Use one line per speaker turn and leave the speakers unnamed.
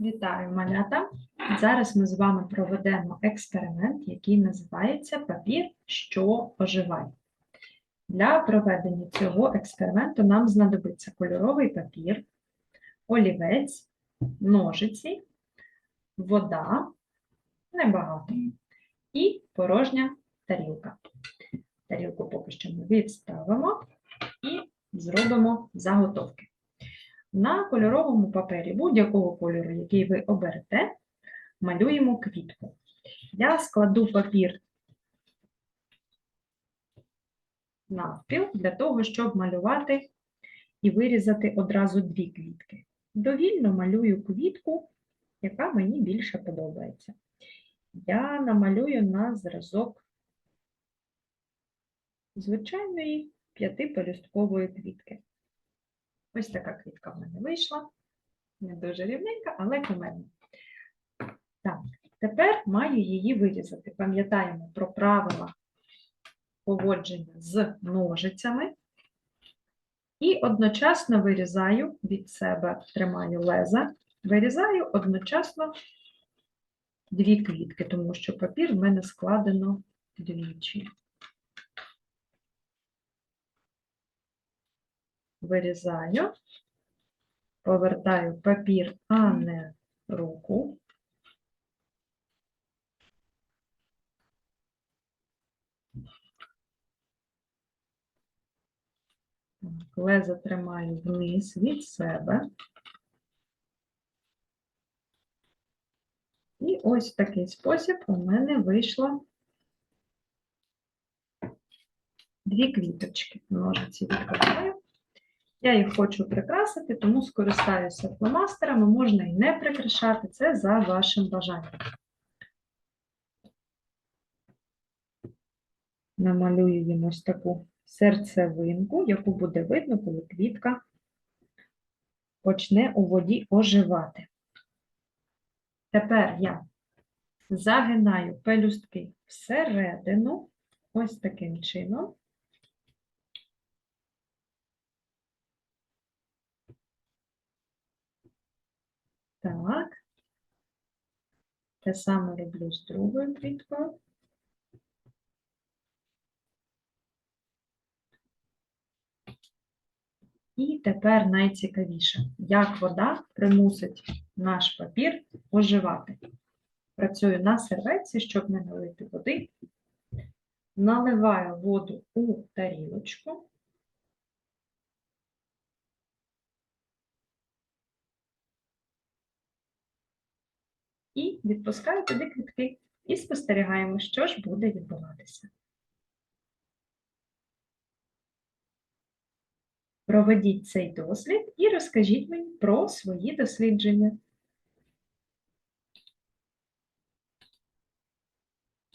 Вітаю, малята! Зараз ми з вами проведемо експеримент, який називається Папір, що оживає. Для проведення цього експерименту нам знадобиться кольоровий папір, олівець, ножиці, вода, небагато, і порожня тарілка. Тарілку поки що ми відставимо і зробимо заготовки. На кольоровому папері будь-якого кольору, який ви оберете, малюємо квітку. Я складу папір навпіл для того, щоб малювати і вирізати одразу дві квітки. Довільно малюю квітку, яка мені більше подобається. Я намалюю на зразок звичайної п'ятипелюсткової квітки. Ось така квітка в мене вийшла. Не дуже рівненька, але кумедна. Так, тепер маю її вирізати. Пам'ятаємо про правила поводження з ножицями. І одночасно вирізаю від себе, тримаю леза, вирізаю одночасно дві квітки, тому що папір в мене складено двічі. Вирізаю, повертаю папір, а не руку. Лезо тримаю вниз від себе. І ось в такий спосіб у мене вийшло дві квіточки. Ножиці відкладаю. Я їх хочу прикрасити, тому скористаюся фломастерами, можна і не прикрашати, це за вашим бажанням. Намалюю їм ось таку серцевинку, яку буде видно, коли квітка почне у воді оживати. Тепер я загинаю пелюстки всередину, ось таким чином. Так. Те саме роблю з другою квіткою. І тепер найцікавіше, як вода примусить наш папір оживати. Працюю на серветці, щоб не налити води. Наливаю воду у тарілочку. І відпускаю туди квітки. І спостерігаємо, що ж буде відбуватися. Проведіть цей дослід і розкажіть мені про свої дослідження.